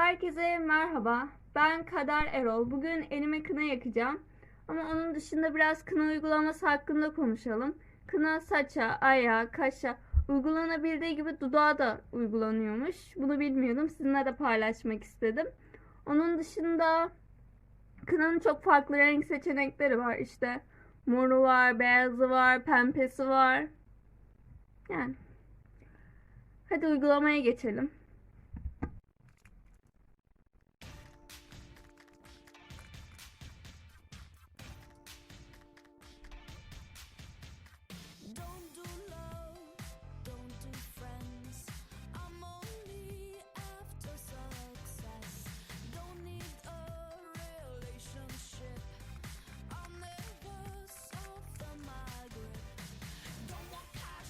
Herkese merhaba. Ben Kader Erol. Bugün elime kına yakacağım. Ama onun dışında biraz kına uygulaması hakkında konuşalım. Kına saça, ayağa, kaşa uygulanabildiği gibi dudağa da uygulanıyormuş. Bunu bilmiyordum. Sizinle de paylaşmak istedim. Onun dışında kınanın çok farklı renk seçenekleri var. İşte moru var, beyazı var, pembesi var. Yani. Hadi uygulamaya geçelim.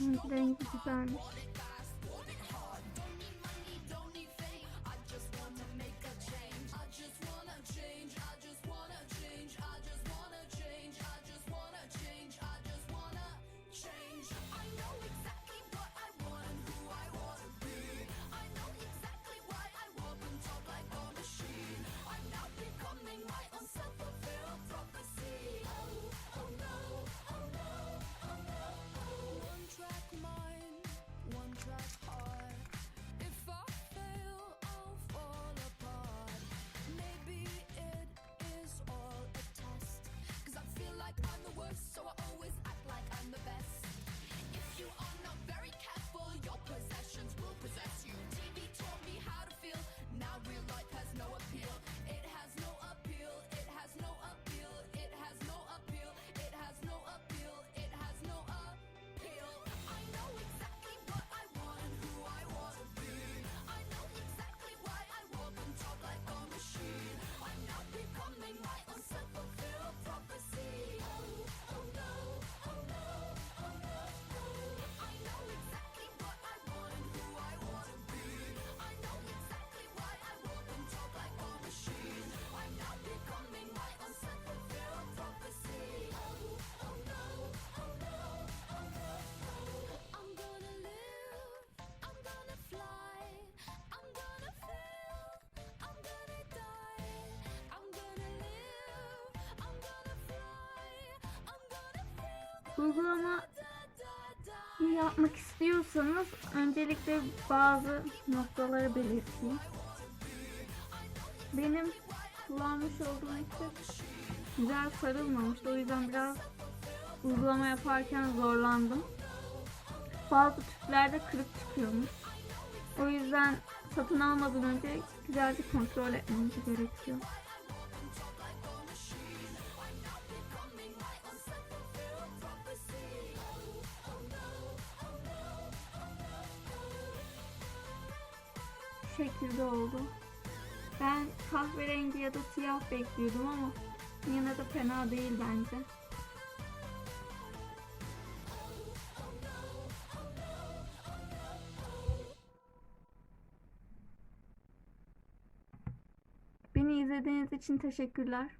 I'm going to. Uygulama yapmak istiyorsanız öncelikle bazı noktaları belirteyim. Benim kullanmış olduğum ekip güzel sarılmamıştı. O yüzden biraz uygulama yaparken zorlandım. Bazı tüplerde kırık çıkıyormuş. O yüzden satın almadan önce güzelce kontrol etmemiz gerekiyor. şekilde oldu. Ben kahverengi ya da siyah bekliyordum ama yine de fena değil bence. Beni izlediğiniz için teşekkürler.